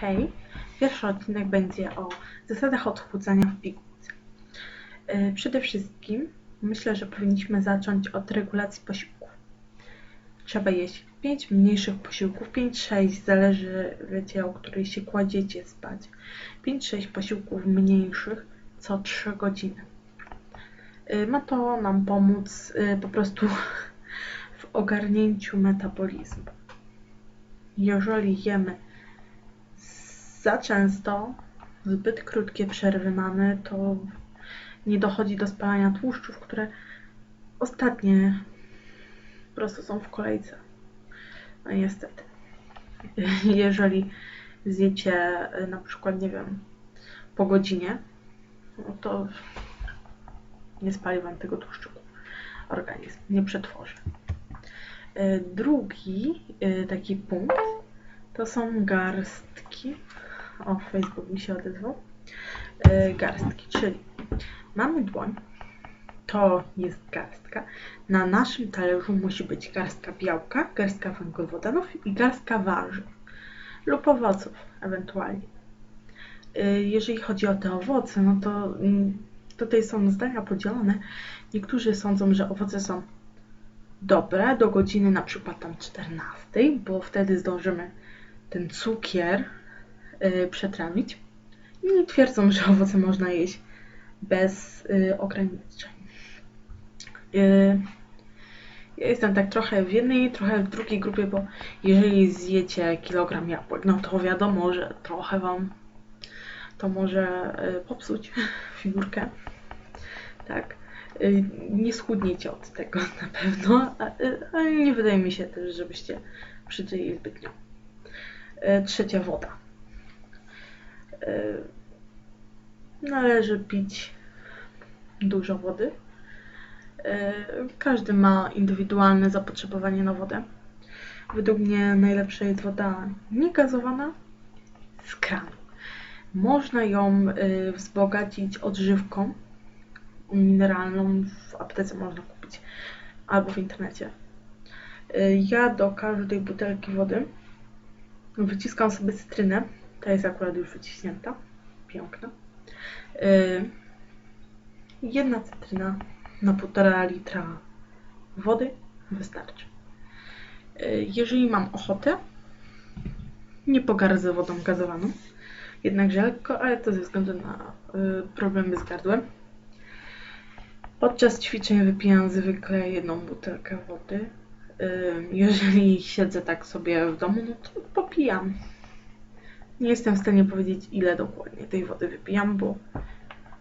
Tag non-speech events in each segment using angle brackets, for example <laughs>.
Hej, pierwszy odcinek będzie o zasadach odchudzania w pigułce. Yy, Przede wszystkim myślę, że powinniśmy zacząć od regulacji posiłków. Trzeba jeść 5 mniejszych posiłków, 5-6, zależy wiecie, o której się kładziecie spać. 5-6 posiłków mniejszych co 3 godziny. Yy, Ma to nam pomóc yy, po prostu <laughs> w ogarnięciu metabolizmu. Jeżeli jemy za często, zbyt krótkie przerwy mamy, to nie dochodzi do spalania tłuszczów, które ostatnie po prostu są w kolejce. No niestety. <laughs> Jeżeli zjecie y, na przykład, nie wiem, po godzinie, no to nie spali wam tego tłuszczu organizm, nie przetworzy. Y, Drugi y, taki punkt to są garstki. O, Facebook mi się odezwał. E, Garstki, czyli mamy dłoń, to jest garstka. Na naszym talerzu musi być garstka białka, garstka węglowodanów i garstka warzyw lub owoców ewentualnie. E, Jeżeli chodzi o te owoce, no to mm, tutaj są zdania podzielone. Niektórzy sądzą, że owoce są dobre do godziny na przykład tam 14, bo wtedy zdążymy ten cukier przetrawić. Inni twierdzą, że owoce można jeść bez y, ograniczeń. Y, ja jestem tak trochę w jednej, trochę w drugiej grupie, bo jeżeli zjecie kilogram jabłek, no to wiadomo, że trochę Wam to może y, popsuć <laughs> figurkę. Tak. Y, Nie schudniecie od tego <laughs> na pewno, y, ale nie wydaje mi się też, żebyście przytyli zbytnio. Trzecia woda. E, Należy pić dużo wody. E, Każdy ma indywidualne zapotrzebowanie na wodę. Według mnie najlepsza jest woda niegazowana z kranu. Można ją e, wzbogacić odżywką mineralną. W aptece można kupić albo w internecie. Ja do każdej butelki wody Wyciskam sobie cytrynę. Ta jest akurat już wyciśnięta. Piękna. Yy, Jedna cytryna na półtora litra wody wystarczy. Yy, Jeżeli mam ochotę, nie pogardzę wodą gazowaną. Jednakże lekko, ale to ze względu na yy, problemy z gardłem. Podczas ćwiczeń wypijam zwykle jedną butelkę wody. Jeżeli siedzę tak sobie w domu, no to popijam. Nie jestem w stanie powiedzieć, ile dokładnie tej wody wypijam, bo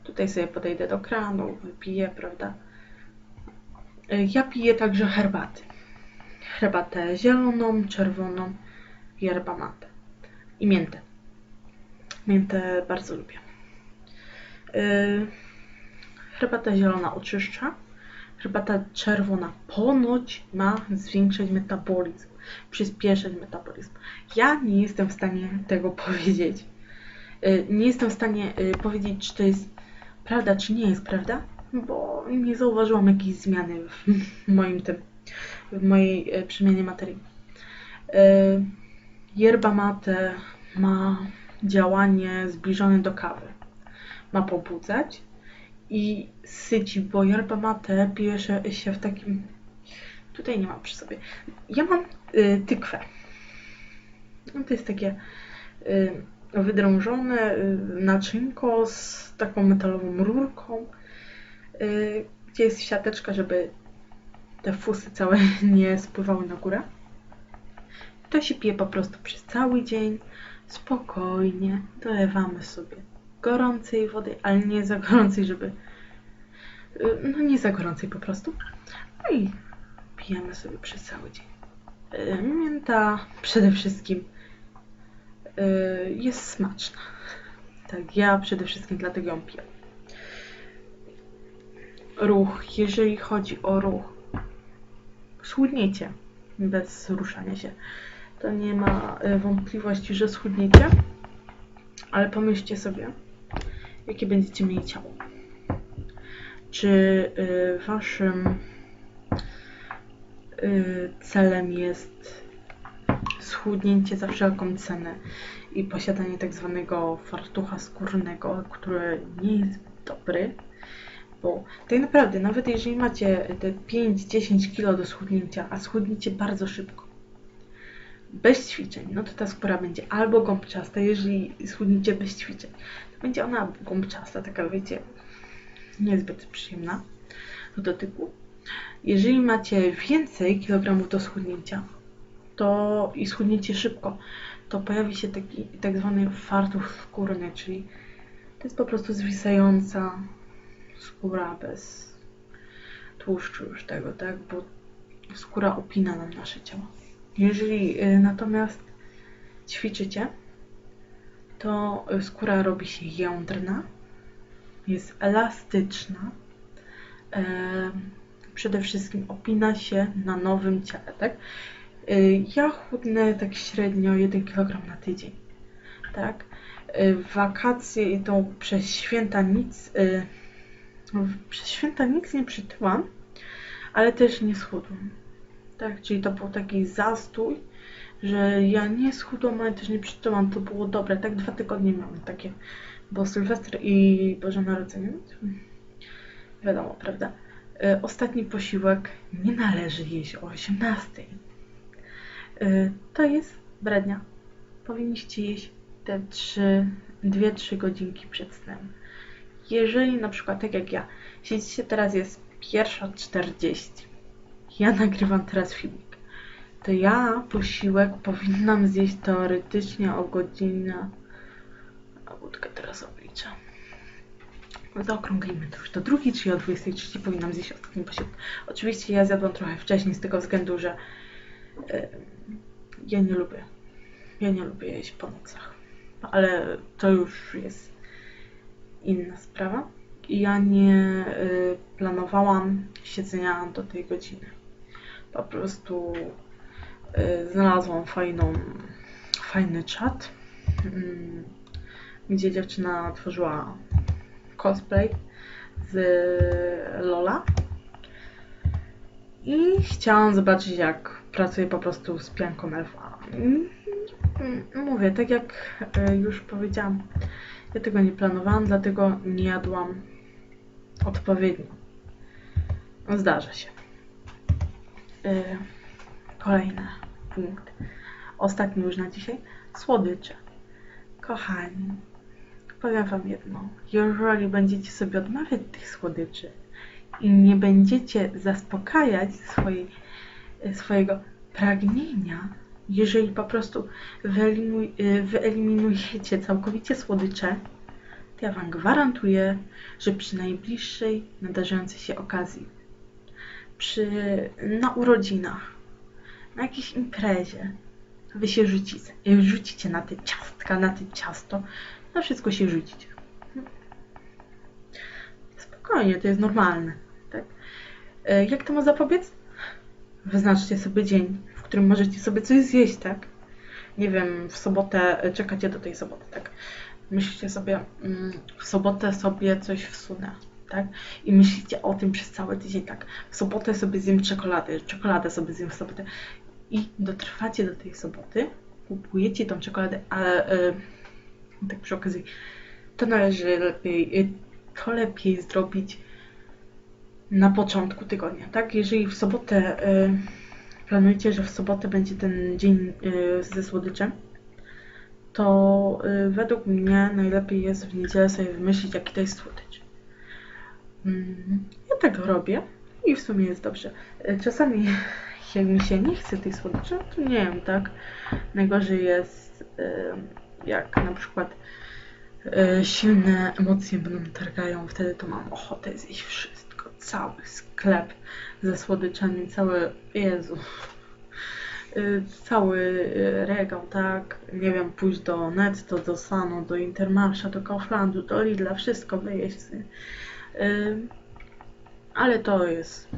tutaj sobie podejdę do kranu, wypiję, prawda? Y, Ja piję także herbaty. Herbatę zieloną, czerwoną, yerba mate i miętę. Miętę bardzo lubię. Y, Herbata zielona oczyszcza. Herbata czerwona ponoć ma zwiększać metabolizm, przyspieszyć metabolizm. Ja nie jestem w stanie tego powiedzieć. Y, Nie jestem w stanie y, powiedzieć, czy to jest prawda, czy nie jest prawda, bo nie zauważyłam jakiejś zmiany w <laughs> moim tym, w mojej y, przemianie materii. Yerba mate ma działanie zbliżone do kawy. Ma pobudzać, i syci, bo yerba mate się, się w takim... Tutaj nie mam przy sobie. Ja mam y, tykwę. No to jest takie y, wydrążone y, naczynko z taką metalową rurką, y, gdzie jest siateczka, żeby te fusy całe <laughs> nie spływały na górę. To się pije po prostu przez cały dzień, spokojnie, dolewamy sobie gorącej wody, ale nie za gorącej, żeby. y, No nie za gorącej po prostu. No i pijemy sobie przez cały dzień. Y, Mięta przede wszystkim y, jest smaczna. Tak, ja przede wszystkim dlatego ją piję. Ruch, jeżeli chodzi o ruch, schudniecie bez ruszania się. To nie ma wątpliwości, że schudniecie, ale pomyślcie sobie, jakie będziecie mieli ciało. Czy y, waszym y, celem jest schudnięcie za wszelką cenę i posiadanie tak zwanego fartucha skórnego, który nie jest dobry, bo tak naprawdę, nawet jeżeli macie te 5-10 kg do schudnięcia, a schudniecie bardzo szybko, bez ćwiczeń, no to ta skóra będzie albo gąbczasta, jeżeli schudniecie bez ćwiczeń, to będzie ona gąbczasta, taka wiecie, niezbyt przyjemna w dotyku. Jeżeli macie więcej kilogramów do schudnięcia, to i schudniecie szybko, to pojawi się taki tak zwany fartuch skórny, czyli to jest po prostu zwisająca skóra bez tłuszczu już tego, tak? Bo skóra upina nam nasze ciało. Jeżeli y, natomiast ćwiczycie, to y, skóra robi się jędrna, jest elastyczna, e, przede wszystkim opina się na nowym ciele, tak? Y, Ja chudnę tak średnio 1 kg na tydzień, tak? Y, wakacje idą przez święta nic, y, przez święta nic nie przytyłam, ale też nie schudłam, tak? Czyli to był taki zastój, że ja nie schudłam, ale też nie przytyłam, to było dobre, tak? Dwa tygodnie miałam takie, bo Sylwester i Boże Narodzenie, wiadomo, prawda? Y, Ostatni posiłek nie należy jeść o 18. Y, To jest brednia. Powinniście jeść te 3, 2-3 godzinki przed snem. Jeżeli na przykład, tak jak ja, siedzicie teraz jest pierwsza 40, ja nagrywam teraz filmik, to ja posiłek powinnam zjeść teoretycznie o godzinę, a łódkę teraz obliczę. Zaokrąglimy to już do drugiej, czyli o 23 powinnam zjeść ostatni posiłek. Oczywiście ja zjadłam trochę wcześniej z tego względu, że y, ja nie lubię. Ja nie lubię jeść po nocach. Ale to już jest inna sprawa. I ja nie y, planowałam siedzenia do tej godziny. Po prostu y, znalazłam fajną, fajny czat, mm, gdzie dziewczyna tworzyła cosplay z Lola. I chciałam zobaczyć, jak pracuje po prostu z pianką elfa. Mm, Mówię, tak jak e, już powiedziałam, ja tego nie planowałam, dlatego nie jadłam odpowiednio. Zdarza się. E, Kolejny punkt. Ostatni już na dzisiaj. Słodycze. Kochani, powiem Wam jedno. Jeżeli będziecie sobie odmawiać tych słodyczy i nie będziecie zaspokajać swojej swojego pragnienia, jeżeli po prostu y, wyeliminujecie całkowicie słodycze, to ja Wam gwarantuję, że przy najbliższej nadarzającej się okazji, przy, na urodzinach, na jakiejś imprezie, Wy się rzucicie, rzucicie na te ciastka, na te ciasto, na wszystko się rzucicie. Spokojnie, to jest normalne, tak? Y, Jak to ma zapobiec? Wyznaczcie sobie dzień, w którym możecie sobie coś zjeść, tak? Nie wiem, w sobotę e, czekacie do tej soboty, tak? Myślicie sobie, mm, w sobotę sobie coś wsunę, tak? I myślicie o tym przez cały tydzień, tak? W sobotę sobie zjem czekoladę, czekoladę sobie zjem w sobotę. I dotrwacie do tej soboty, kupujecie tą czekoladę, ale e, tak przy okazji, to należy lepiej, e, to lepiej zrobić na początku tygodnia, tak? Jeżeli w sobotę y, planujecie, że w sobotę będzie ten dzień ze słodyczem, to według mnie najlepiej jest w niedzielę sobie wymyślić, jaki to jest słodycz. Mm, ja tak robię i w sumie jest dobrze. Y, Czasami <laughs> jak mi się nie chce tej słodyczy, to nie wiem, tak? Najgorzej jest y, jak na przykład y, silne emocje będą targają, wtedy to mam ochotę zjeść wszystko, cały sklep ze słodyczami, cały, Jezu, cały regał, tak, nie wiem, pójść do Netto, do Sano, do Intermarsza, do Kauflandu, do Lidla, wszystko wyjeść, ale to jest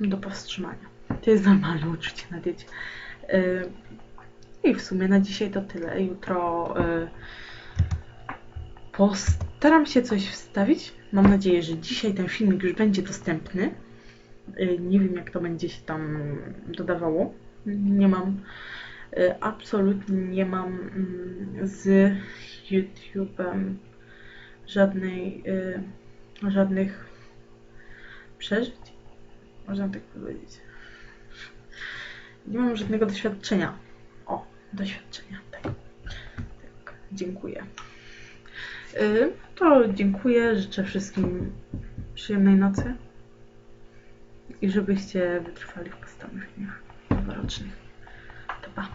do powstrzymania. To jest normalne uczucie na diecie. I w sumie na dzisiaj to tyle. Jutro y, postaram się coś wstawić. Mam nadzieję, że dzisiaj ten filmik już będzie dostępny. Y, Nie wiem, jak to będzie się tam dodawało. Nie mam Y, Absolutnie nie mam mm, z YouTube'em żadnej, żadnych przeżyć, można tak powiedzieć. Nie mam żadnego doświadczenia. O, doświadczenia, tak. tak dziękuję. Y, To dziękuję, życzę wszystkim przyjemnej nocy i żebyście wytrwali w postanowieniach noworocznych. To pa.